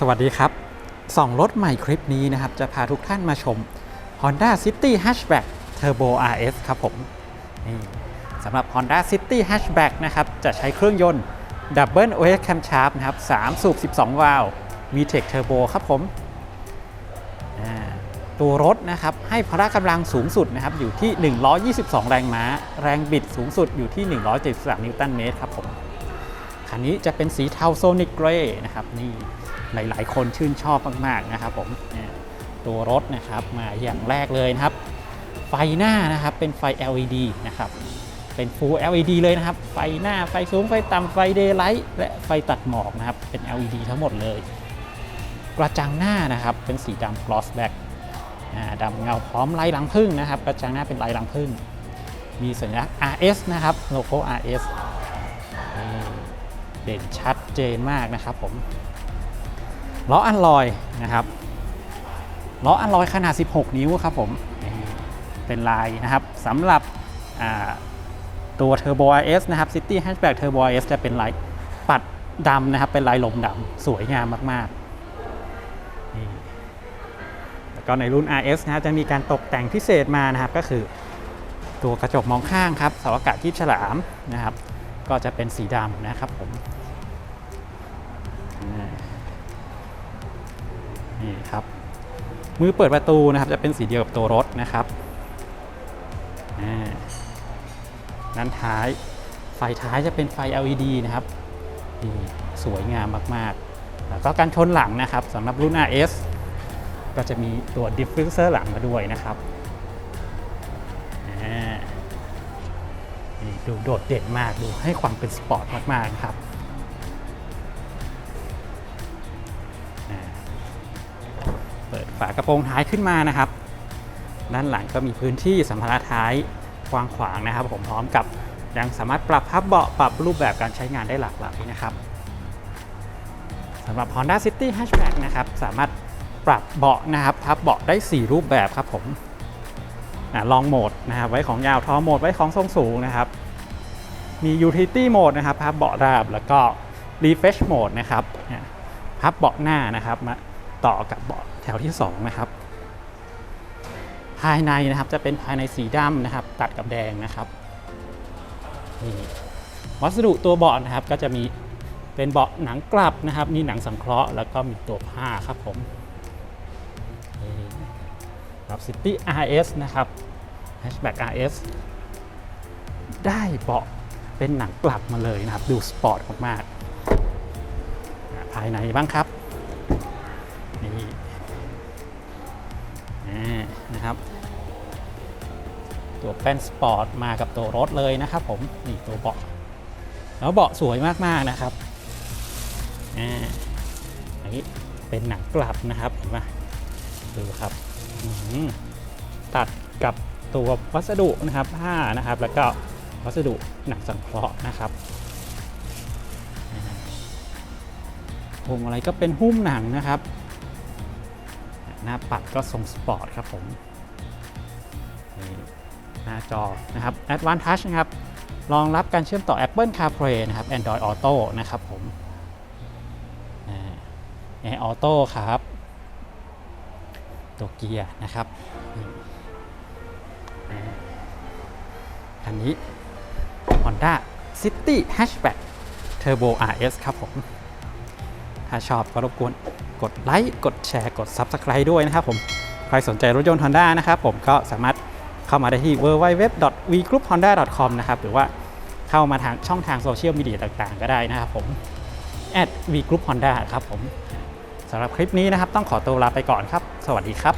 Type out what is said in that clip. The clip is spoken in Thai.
สวัสดีครับสองรถใหม่คลิปนี้นะครับ จะพาทุกท่านมาชม Honda City Hatchback Turbo RS ครับผมนี่สำหรับ Honda City Hatchback นะครับ จะใช้เครื่องยนต์ Double OS Camshaft นะครับ 3 สูบ 12 วาล์ว VTEC Turbo ครับผม ตัวรถนะครับ ให้พละกำลังสูงสุดนะครับ อยู่ที่ 122 แรงม้า แรงบิดสูงสุดอยู่ที่ 173 นิวตันเมตรครับผม คันนี้จะเป็นสีเทาโซนิกเกรย์นะครับนี่ หลาย ๆ คนชื่นชอบมาก ๆ นะครับผมตัวรถนะครับมาอย่างแรกเลยนะครับ ไฟหน้านะครับเป็นไฟ LED นะครับเป็น Full LED เลยนะครับ ไฟหน้าไฟสูงไฟต่ำไฟเดย์ไลท์และไฟตัดหมอกนะครับ เป็น LED ทั้งหมดเลย กระจังหน้านะครับเป็นสีดำ gloss black ดำเงาพร้อมลายรังผึ้งนะครับ กระจังหน้าเป็นลายรังผึ้งมีสัญลักษณ์ RS นะครับโลโก้ RS เด่นชัดเจนมากนะครับผม ล้ออันลอยนะครับล้ออันลอยขนาด 16 นิ้วครับผมเป็นลายนะครับสำหรับตัว Turbo RS นะครับ City Hatchback Turbo RS จะเป็นลายปัดดำนะครับ เป็นลายลมดำสวยงามมากๆนี่แล้วก็ในรุ่น RS นะครับจะมีการตกแต่งพิเศษมานะครับ ก็คือตัวกระจกมองข้างครับเสาอากาศที่ฉลามนะครับ ก็จะเป็นสีดำนะครับผม นี่ครับมือเปิดประตูนะครับจะเป็นสีเดียวกับตัวรถนะครับอ่าด้านท้าย ไฟท้ายจะเป็นไฟ LED นะครับนี่สวยงามมากๆ แล้วก็การชนหลังนะครับสำหรับรุ่น RS ก็จะมีตัวดิฟฟิวเซอร์หลังมาด้วยนะครับดูโดดเด่นมากดูให้ความเป็นสปอร์ตมากๆครับ ฝากระโปรงท้ายขึ้นมานะครับ ด้านหลังก็มีพื้นที่สัมภาระท้ายกว้างขวางนะครับผมพร้อมกับยังสามารถปรับพับเบาะปรับรูปแบบการใช้งานได้หลากหลายนะครับสำหรับ Honda City Hatchback นะครับสามารถปรับเบาะนะครับพับเบาะได้ 4 รูปแบบครับผมลองโหมดนะครับไว้ของยาวทอโหมดไว้ของทรงสูงนะครับ มี Utility Mode นะครับพับเบาะราบแล้วก็ Refresh Mode นะครับพับเบาะหน้านะครับมา ต่อกับเบาะแถวที่ 2 นะครับ ภายในนะครับจะเป็นภายในสีดำนะครับ ตัดกับแดงนะครับนี่วัสดุตัวเบาะนะครับก็จะมีเป็นเบาะหนังกลับนะครับ มีหนังสังเคราะห์แล้วก็มีตัวผ้าครับผมรับ City RS นะครับ Hatchback RS ได้เบาะเป็นหนังกลับมาเลยนะครับ ดูสปอร์ตมากๆภายในบ้างครับ นะครับ ตัวแป้นสปอร์ตมากับตัวรถเลยนะครับผมนี่ตัวเบาะแล้วเบาะสวยมากๆนะครับอ่าอันนี้เป็นหนังกลับนะครับเห็นไหมดูครับตัดกับตัววัสดุนะครับผ้านะครับ แล้วก็วัสดุหนังสังเคราะห์นะครับอ่าพวงอะไรก็เป็นหุ้มหนังนะครับ หน้าปัดก็ทรงสปอร์ตครับผมนี่หน้าจอนะครับ Advanced Touch นะครับรองรับการเชื่อมต่อ Apple CarPlay นะครับ Android Auto นะครับผม Air Auto ครับ ตัวเกียร์นะครับอันนี้ Honda City Hatchback Turbo RS ครับผม ถ้าชอบก็รบกวน กดไลค์กดแชร์กด Subscribe ด้วยนะครับผมใครสนใจรถยนต์ Honda นะครับผมก็สามารถเข้ามาได้ที่ www.vgrouphonda.com นะครับหรือว่าเข้ามาทางช่องทางโซเชียลมีเดียต่างๆ ก็ได้นะครับผม vgroup honda ครับผมสำหรับคลิปนี้นะครับต้องขอตัวลาไปก่อนครับ สวัสดีครับ